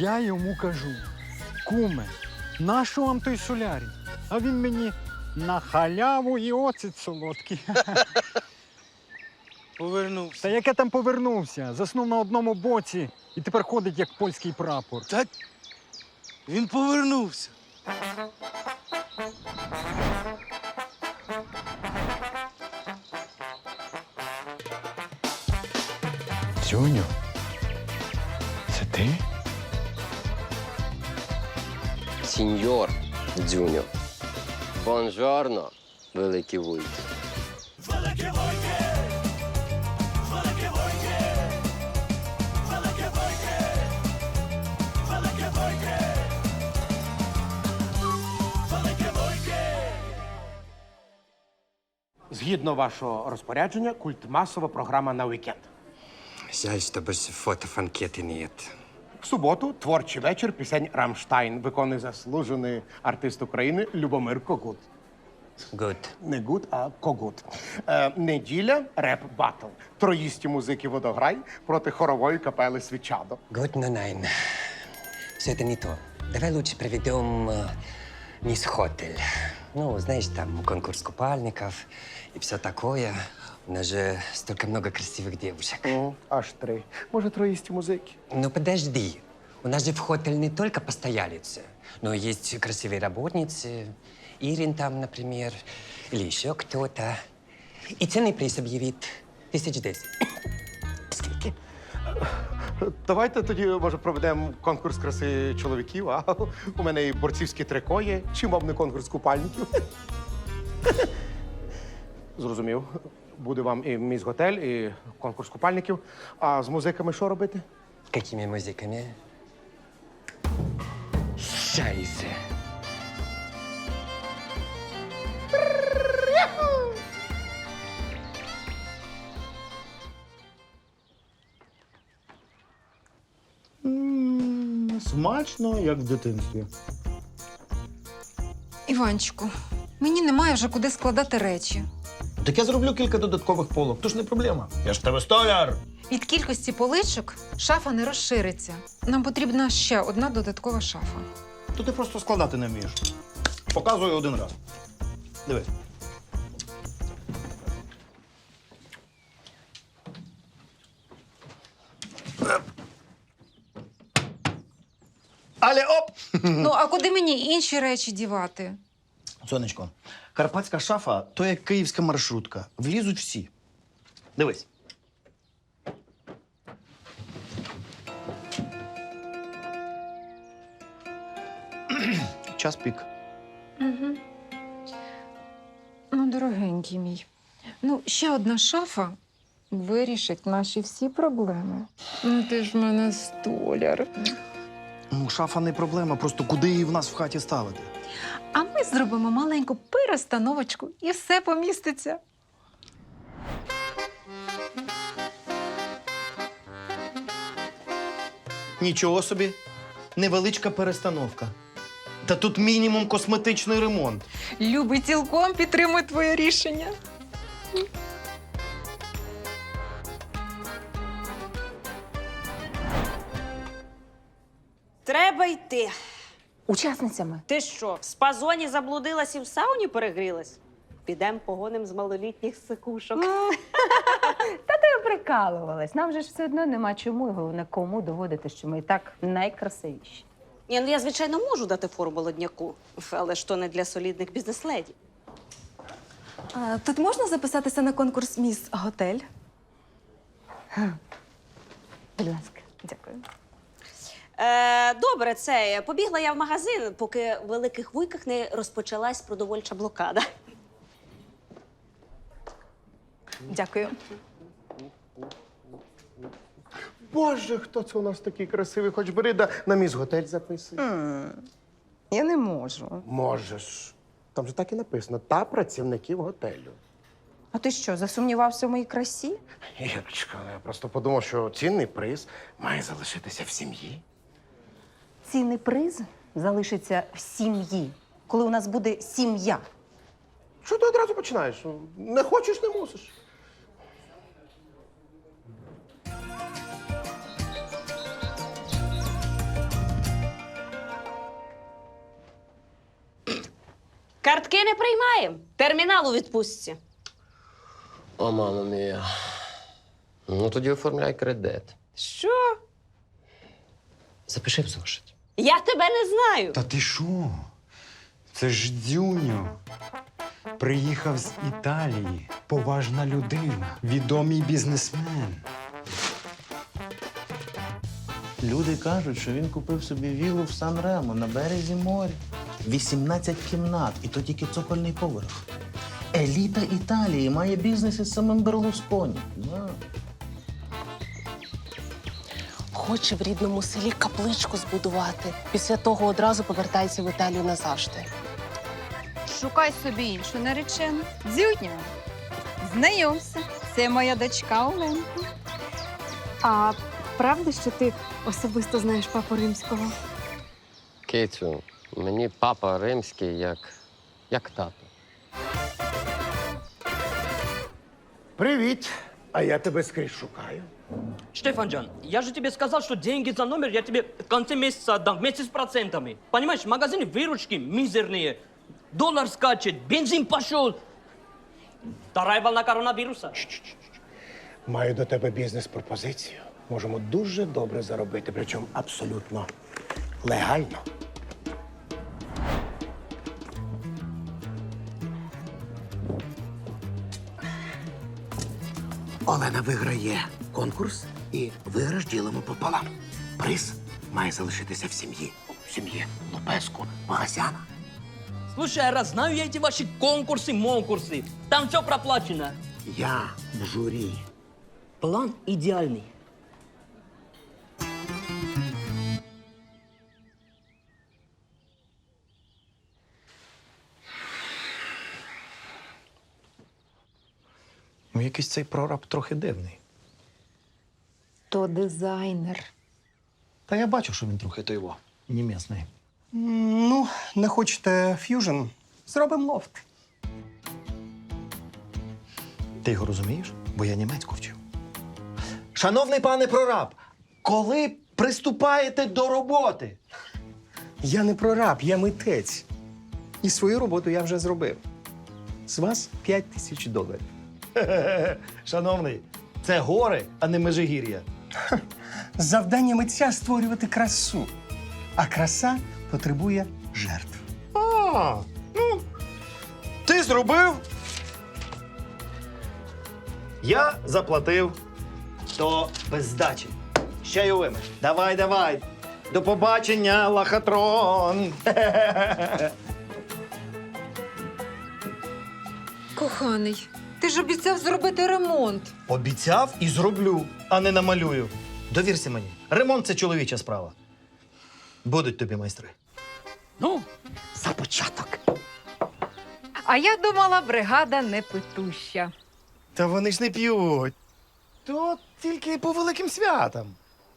Я йому кажу: куме, нащо вам той солярій? А він мені на халяву і оцет солодкий. Повернувся. Та яке там повернувся? Заснув на одному боці і тепер ходить як польський прапор. Так він повернувся. Цюню, це ти? Сіньор Дзюньо. Бонжорно, великі вуйки. Згідно вашого розпорядження, культмасова програма на вікенд. Жаль, що без фотофанкети нет. В суботу творчий вечір пісень Рамштайн виконує заслужений артист України Любомир Когут. Good. Не гуд, а когут. Е, неділя реп батл. Троїсті музики водограй проти хорової капели Свічадо. Good no nine. Все это не то. Давай лучше проведем э, мисс Хотель. Ну, знаешь, там конкурс купальников и все такое. У нас же столько много красивых девушек. О, аж три. Може, троїсті музики. Ну подожди. У нас же в хотель не только постоялицы, но есть красивые работницы. Ирин там, например, или еще кто-то. И ценный приз объявит тысяч десять. Скільки? Давайте тоді, може, проведемо конкурс краси чоловіків, а у мене і борцівські трико є. Чим вам не конкурс купальників? Зрозумів. Буде вам і міс готель, і конкурс купальників. А з музиками що робити? Какими музыками? Шайсе. Смачно, як в дитинстві. Іванчику, мені немає вже куди складати речі. Так я зроблю кілька додаткових полок, то ж не проблема. Я ж тебе столяр. Від кількості поличок шафа не розшириться. Нам потрібна ще одна додаткова шафа. То ти просто складати не вмієш. Показую один раз. Дивись. Але оп! Ну, а куди мені інші речі дівати? Сонечко, карпатська шафа то як київська маршрутка. Влізуть всі. Дивись. Час пік. Ну, дорогенький мій. Ну, ще одна шафа вирішить наші всі проблеми. Ну, ти ж в мене столяр. Ну, шафа не проблема, просто куди її в нас в хаті ставити? А ми зробимо маленьку перестановочку і все поміститься. Нічого собі. Невеличка перестановка. Та тут мінімум косметичний ремонт. Любий цілком підтримує твоє рішення. Треба йти. Учасницями. Ти що, в спазоні заблудилась і в сауні перегрілась? Підем погоним з малолітніх сикушок. Та ти прикалувалась. Нам же ж все одно нема чому, і головне, кому доводити, що ми і так найкрасивіші. Ні, ну я, звичайно, можу дати фору молодняку, але ж то не для солідних бізнес-леді. А, тут можна записатися на конкурс Міс Готель? Будь ласка. Дякую. Е, добре, це побігла я в магазин, поки в великих вуйках не розпочалась продовольча блокада. Дякую. Боже, хто це у нас такий красивий? Хоч бери да на міс готель записуй. Я не можу. Можеш. Там же так і написано: та працівників готелю. А ти що, засумнівався в моїй красі? Ірочка, я просто подумав, що цінний приз має залишитися в сім'ї цінний приз залишиться в сім'ї, коли у нас буде сім'я. Що ти одразу починаєш? Не хочеш, не мусиш. Картки не приймаємо. Термінал у відпустці. О, мама мія. Ну тоді оформляй кредит. Що? Запиши в зошить. Я тебе не знаю. Та ти що? Це ж дзюньо. Приїхав з Італії. Поважна людина, відомий бізнесмен. Люди кажуть, що він купив собі віллу в Сан-Ремо на березі моря. 18 кімнат, і то тільки цокольний поверх. Еліта Італії має бізнес із самим Берлусконі. Да. Хоче в рідному селі капличку збудувати. Після того одразу повертається в Італію назавжди. Шукай собі іншу наречену. Дзютня. Знайомся. Це моя дочка Оленка. А правда, що ти особисто знаєш папу римського? Кицю, мені папа римський як, як тато. Привіт. А я тебе скрізь шукаю. Штефанджан, я же тебе сказал, что деньги за номер я тебе в конце месяца отдам вместе с процентами. Понимаешь, в магазине выручки мизерные. Доллар скачет, бензин пошел. Вторая волна коронавируса. Маю до тебе бізнес-пропозицію. Можемо дуже добре заробити, причому абсолютно легально. Олена виграє конкурс і виграш ділимо пополам. Приз має залишитися в сім'ї. В сім'ї Лопеску, Магасяна. Слушай, а раз знаю я эти ваши конкурсы, монкурсы. Там все проплачено. Я в журі. План идеальный. Ну, якийсь цей прораб трохи дивний. То дизайнер. Та я бачу, що він трохи той його, німесний. Ну, не хочете ф'южн? Зробимо лофт. Ти його розумієш? Бо я німецьку вчив. Шановний пане прораб, коли приступаєте до роботи? Я не прораб, я митець. І свою роботу я вже зробив. З вас 5 тисяч доларів. Шановний, це гори, а не межигір'я. Завдання митця створювати красу. А краса потребує жертв. А, ну, ти зробив. Я заплатив. То без здачі. Ще й увими. Давай, давай. До побачення, лахатрон. Коханий, ти ж обіцяв зробити ремонт. Обіцяв і зроблю, а не намалюю. Довірся мені. Ремонт це чоловіча справа. Будуть тобі майстри. Ну, За початок. А я думала, бригада не питуща. Та вони ж не п'ють. То тільки по великим святам.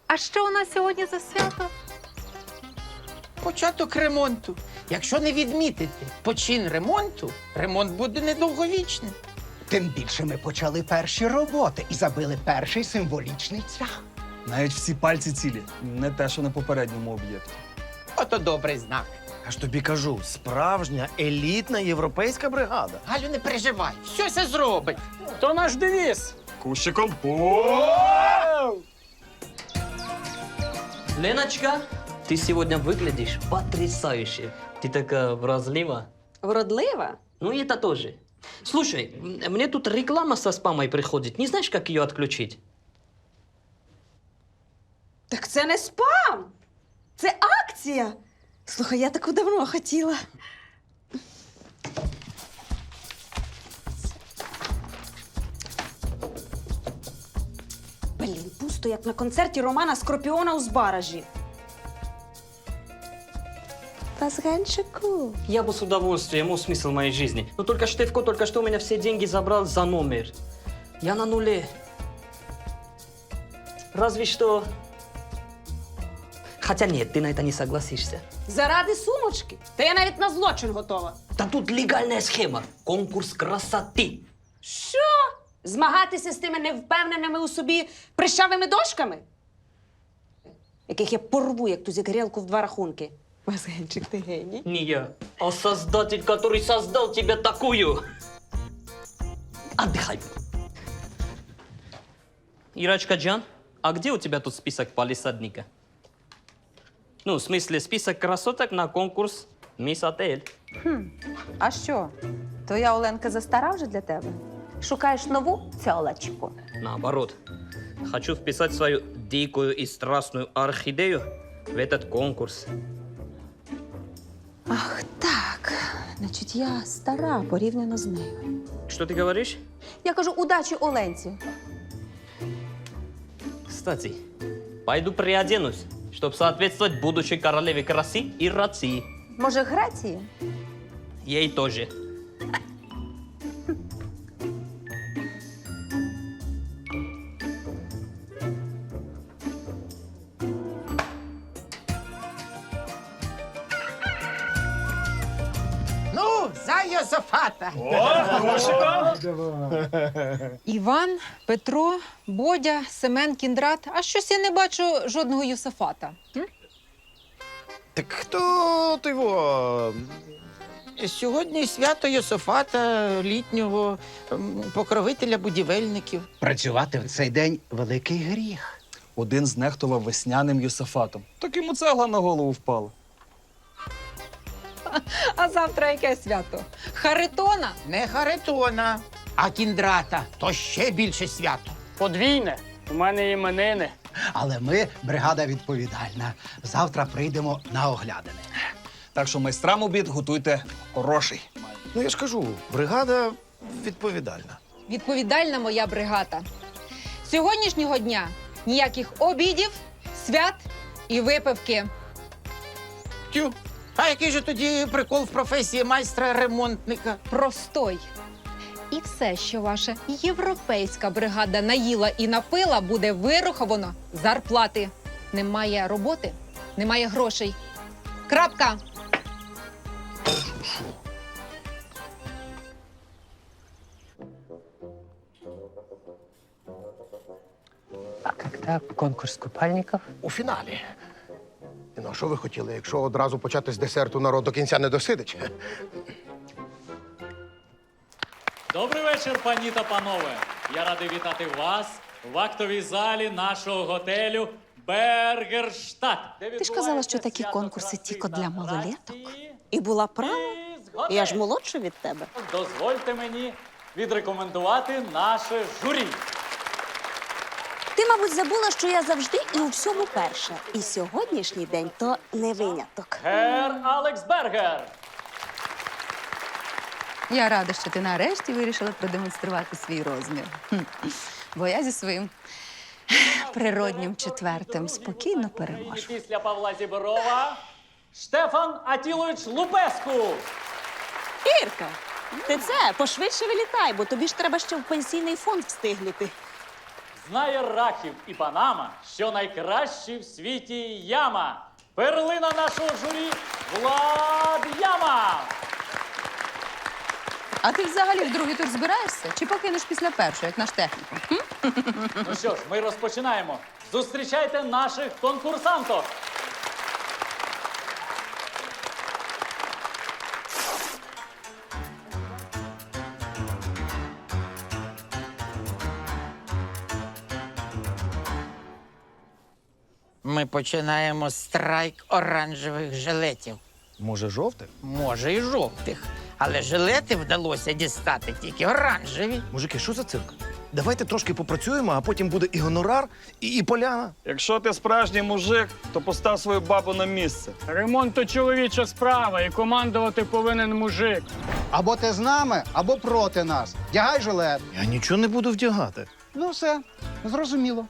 А що у нас сьогодні за свято? Початок ремонту. Якщо не відмітити почин ремонту, ремонт буде недовговічним. Тим більше ми почали перші роботи і забили перший символічний цвях. Навіть всі пальці цілі, не те, що на попередньому об'єкті. Ото добрий знак. Я ж тобі кажу, справжня елітна європейська бригада. Галю, не переживай, що це зробить. То наш девіз. Кущиком Леночка, ты сегодня выглядишь потрясающе. Ты такая вразлива. Вродлива? Ну и это тоже. Слушай, мне тут реклама со спамой приходит. Не знаешь, как ее отключить? Так це не спам. Це акція. Слухай, я таку давно хотіла. Блін, пусто, як на концерті Романа Скорпіона у Збаражі. Пазганчику. Я бы с удовольствием, ему смысл моей жизни. Но только Штефко только что у меня все деньги забрал за номер. Я на нуле. Разве что... Хотя нет, ты на это не согласишься. Заради сумочки? Та я навіть на злочин готова. Да тут легальная схема. Конкурс красоты. Що? Змагатися з тими невпевненими у собі прищавими дошками? Яких я порву, як ту зігрілку в два рахунки. Вазгенчик, ти геній. Не я, а создатель, который создал тебя такую. Отдыхай. Ирочка Джан, а где у тебя тут список палисадника? Ну, в смысле, список красоток на конкурс Мисс Отель. А що? Твоя Оленка застара вже для тебе? Шукаєш нову цьолочку? Наоборот, хочу вписать свою дикую и страстную орхидею в этот конкурс. Ах, так. Значить, я стара порівняно з нею. Что ты говоришь? Я кажу, удачі Оленці. Кстати, пойду приоденусь, чтобы соответствовать будущей королеве красы и рации. Може, Греції? Ей тоже. Йосифата. Іван, Петро, Бодя, Семен, Кіндрат. А щось я не бачу жодного Юсафата. М? Так хто ти во? Сьогодні свято Йосифата, літнього м, покровителя будівельників. Працювати в цей день великий гріх. Один знехтував весняним Йосифатом. Так йому цегла на голову впала. А завтра яке свято? Харитона? Не Харитона, а Кіндрата. То ще більше свято. Подвійне. У мене іменини. Але ми бригада відповідальна. Завтра прийдемо на оглядини. Так що майстрам обід готуйте хороший. Ну я ж кажу, бригада відповідальна. Відповідальна моя бригада. З Сьогоднішнього дня ніяких обідів, свят і випивки. Тю. А який же тоді прикол в професії майстра ремонтника? Простой. І все, що ваша європейська бригада наїла і напила, буде вираховано з зарплати. Немає роботи, немає грошей. Крапка. Когда конкурс купальников? У фіналі. А що ви хотіли, якщо одразу почати з десерту народ до кінця не досидить? Добрий вечір, пані та панове. Я радий вітати вас в актовій залі нашого готелю Бергерштадт. Ти ж казала, що такі конкурси тільки для малолеток. І була права. Я ж молодша від тебе. Дозвольте мені відрекомендувати наше журі. Ти, мабуть, забула, що я завжди і у всьому перша. І сьогоднішній день то не виняток. Гер Алекс Бергер. Я рада, що ти нарешті вирішила продемонструвати свій розмір. Хм. Бо я зі своїм природнім четвертим спокійно І переможу. після Павла Зіброва Штефан Атілович Лупеску. Ірка, ти це пошвидше вилітай, бо тобі ж треба ще в пенсійний фонд встигнути. Знає Рахів і Панама, що найкращі в світі яма. Перлина нашого журі Влад Яма. А ти взагалі в другий тур збираєшся? Чи покинеш після першого, як наш технікум? Ну що ж, ми розпочинаємо. Зустрічайте наших конкурсанток. Ми починаємо страйк оранжевих жилетів. Може, жовте? Може, і жовтих. Але жилети вдалося дістати тільки оранжеві. Мужики, що за цирк? Давайте трошки попрацюємо, а потім буде і гонорар, і, і поляна. Якщо ти справжній мужик, то постав свою бабу на місце. Ремонт то чоловіча справа, і командувати повинен мужик. Або ти з нами, або проти нас. Дягай жилет. Я нічого не буду вдягати. Ну все, зрозуміло.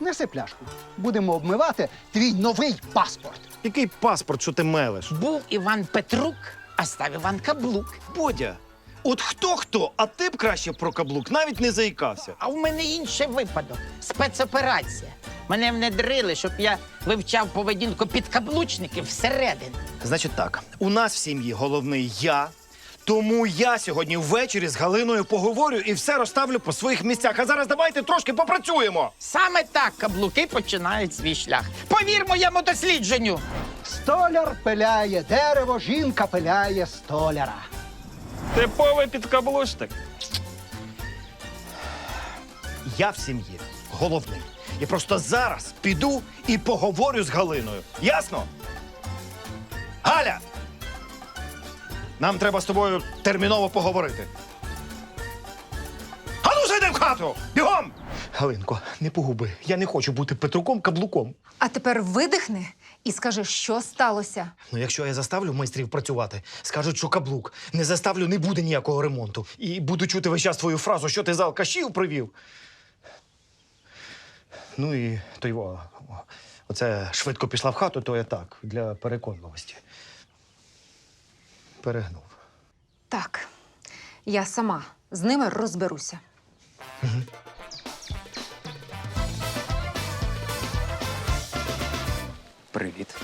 Неси пляшку. Будемо обмивати твій новий паспорт. Який паспорт, що ти мелеш? Був Іван Петрук, а став Іван Каблук. Бодя, от хто хто, а ти б краще про каблук навіть не заїкався. А в мене інший випадок спецоперація. Мене внедрили, щоб я вивчав поведінку підкаблучників всередині. Значить так, у нас в сім'ї головний я, Тому я сьогодні ввечері з Галиною поговорю і все розставлю по своїх місцях. А зараз давайте трошки попрацюємо. Саме так каблуки починають свій шлях. Повір моєму дослідженню. Столяр пиляє дерево, жінка пиляє столяра. Типовий підкаблучник. Я в сім'ї головний. Я просто зараз піду і поговорю з Галиною. Ясно? Галя! Нам треба з тобою терміново поговорити. Ану, зайди в хату! Бігом! Галинко, не погуби. Я не хочу бути Петруком каблуком. А тепер видихни і скажи, що сталося. Ну, якщо я заставлю майстрів працювати, скажуть, що каблук. Не заставлю, не буде ніякого ремонту. І буду чути весь час твою фразу, що ти з алкашів привів. Ну і то його. Оце швидко пішла в хату, то я так, для переконливості. Перегнув. Так, я сама з ними розберуся. Привіт.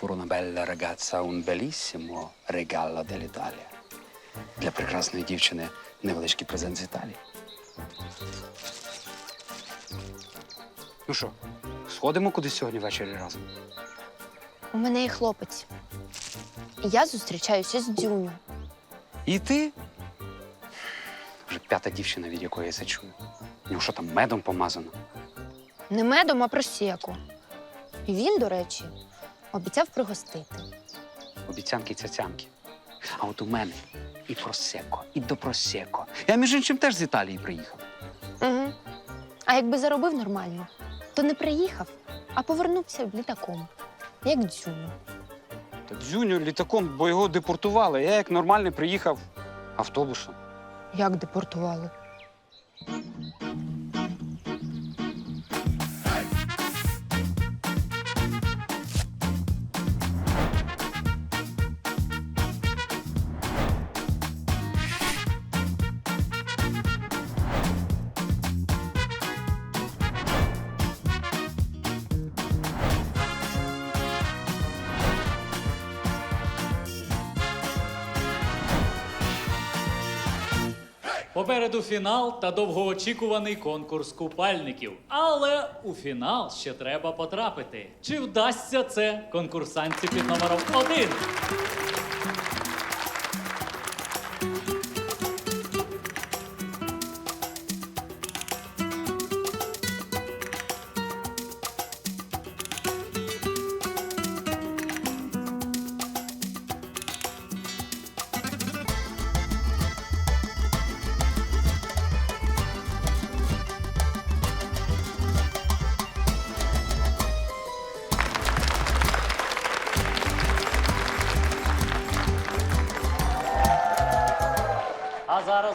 Per una bella ragazza un bellissimo regalo dell'Italia. Для прекрасної дівчини невеличкий презент з Італії. Ну що, сходимо кудись сьогодні ввечері разом? У мене є хлопець. Я зустрічаюся з Дзюню. І ти? Вже п'ята дівчина, від якої я це чую. Ну що там медом помазано? Не медом, а просеку. І він, до речі, обіцяв пригостити. Обіцянки цяцянки. А от у мене і просеко, і до просеко. Я, між іншим, теж з Італії приїхав. Угу. А якби заробив нормально, то не приїхав, а повернувся літаком, як Дзюню. Та дзюню літаком, бо його депортували. Я як нормальний приїхав автобусом. Як депортували? Попереду фінал та довгоочікуваний конкурс купальників. Але у фінал ще треба потрапити. Чи вдасться це конкурсантці під номером один?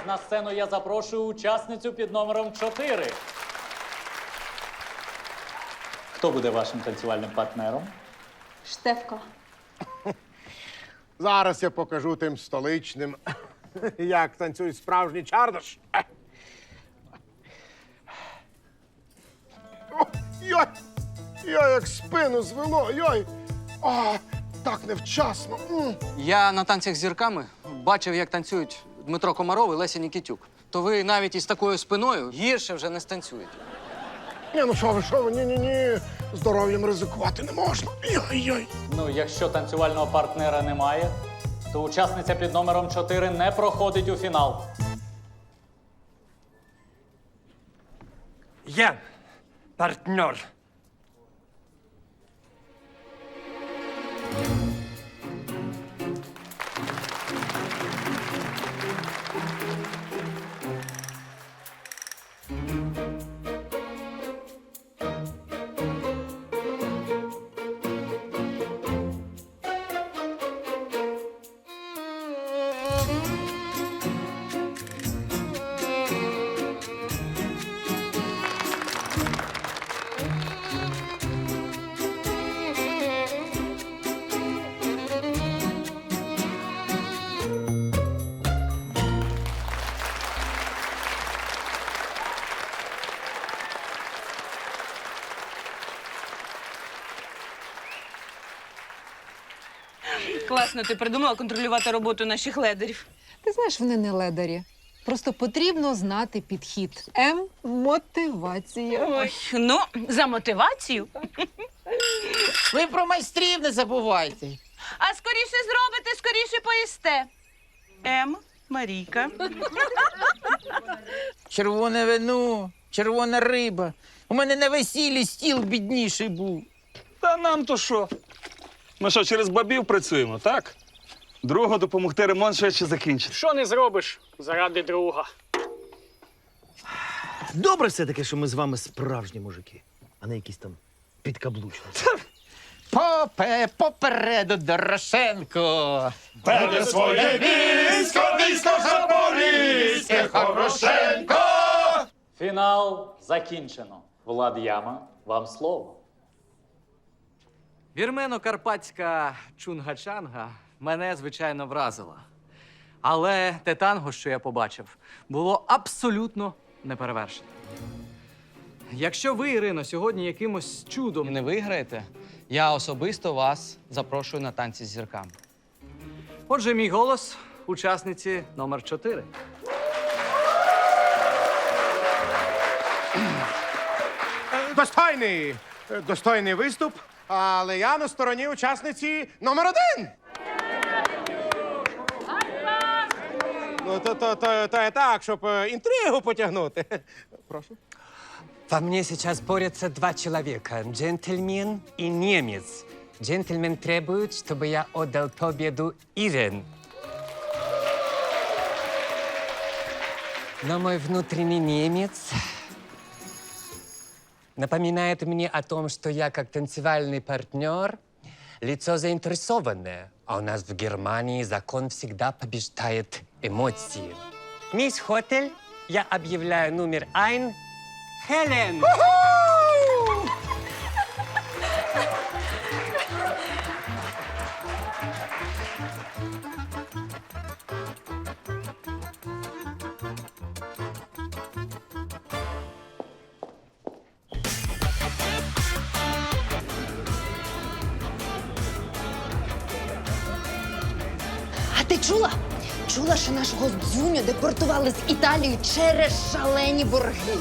Зараз на сцену я запрошую учасницю під номером 4. Хто буде вашим танцювальним партнером? Штефко. Зараз я покажу тим столичним, як танцюють справжній чардаш. О, Йой! Йой, як спину звело, йой! А, так невчасно. М. Я на танцях з зірками бачив, як танцюють Дмитро Комаров і Леся Нікітюк. То ви навіть із такою спиною гірше вже не станцюєте. Ні, ну що ви, що ви? Ні-ні-ні. Здоров'ям ризикувати не можна. Йой-йой. Ну, якщо танцювального партнера немає, то учасниця під номером 4 не проходить у фінал. Є партнер. Класно ти придумала контролювати роботу наших ледерів. Ти знаєш, вони не ледарі. Просто потрібно знати підхід. М мотивація. Ой, ну, за мотивацію. Ви про майстрів не забувайте. А скоріше зробите, скоріше поїсте. М. Марійка. Червоне вино, червона риба. У мене на весіллі стіл бідніший був. Та нам то що? Ми що, через бабів працюємо, так? Другу допомогти ремонт швидше закінчити. Що не зробиш заради друга? Добре все-таки, що ми з вами справжні мужики, а не якісь там підкаблучні. Попе, попереду Дорошенко. Веде своє військо, військо Запорізьке, Хорошенко! Фінал закінчено. Влад Яма, вам слово. Вірмено-карпатська чунга-чанга мене, звичайно, вразила. Але те танго, що я побачив, було абсолютно неперевершене. Якщо ви, Ірино, сьогодні якимось чудом не виграєте, я особисто вас запрошую на танці з зірками. Отже, мій голос учасниці номер 4. Достойний, е, достойний виступ, але я на стороні учасниці номер один. Ну, то, то, то, то я так, щоб е, інтригу потягнути. Прошу. Во мне сейчас борются два человека, джентльмен и немец. Джентльмен требует, чтобы я отдал победу Ирен. Но мой внутренний немец напоминает мне о том, что я как танцевальный партнер лицо заинтересованное, а у нас в Германии закон всегда побеждает эмоции. Мисс Хотель, я объявляю номер один Хелен! Нашого дзюню депортували з Італії через шалені борги.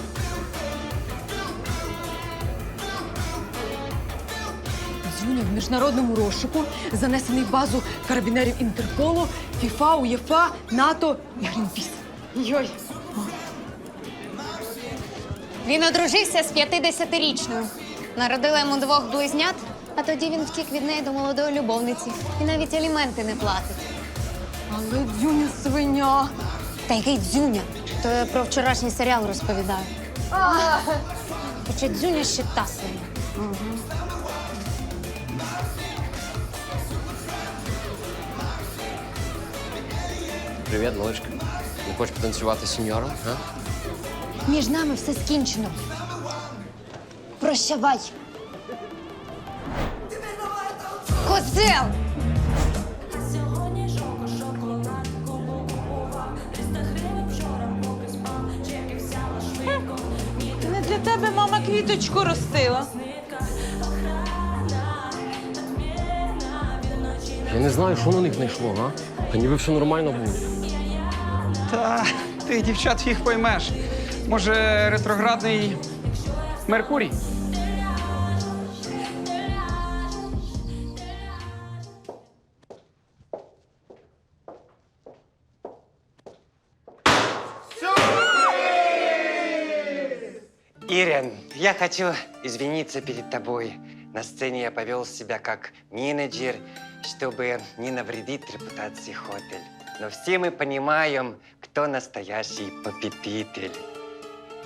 Дзюня в міжнародному розшуку, занесений в базу карабінерів Інтерполу, ФІФА, УЄФА, НАТО і Грінпіс. Йой. Він одружився з 50-річною. Народила йому двох близнят, а тоді він втік від неї до молодої любовниці і навіть аліменти не платить. Але дзюня свиня. Та який дзюня? То я про вчорашній серіал розповідаю. Хоча дзюня ще та свиня. Привет, малышка. Не хочешь потанцевать с сеньором, а? Між нами все скінчено. Прощавай. Козел! Тебе мама квіточку ростила. Я не знаю, що на них знайшло, а? Та ніби все нормально було. Та ти, дівчат, їх поймеш. Може, ретроградний Меркурій? Я хочу извиниться перед тобой. На сцене я повел себя как менеджер, чтобы не навредить репутации Хотель. Но все мы понимаем, кто настоящий победитель.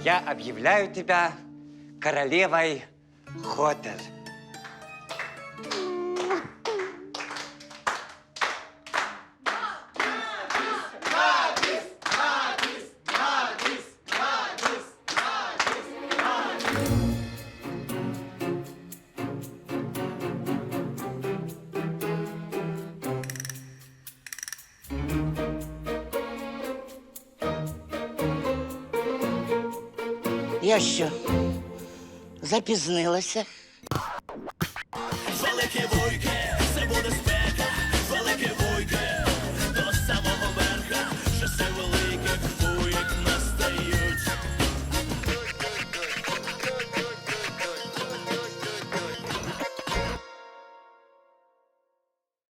Я объявляю тебя королевой Хотель. Я що? Запізнилася?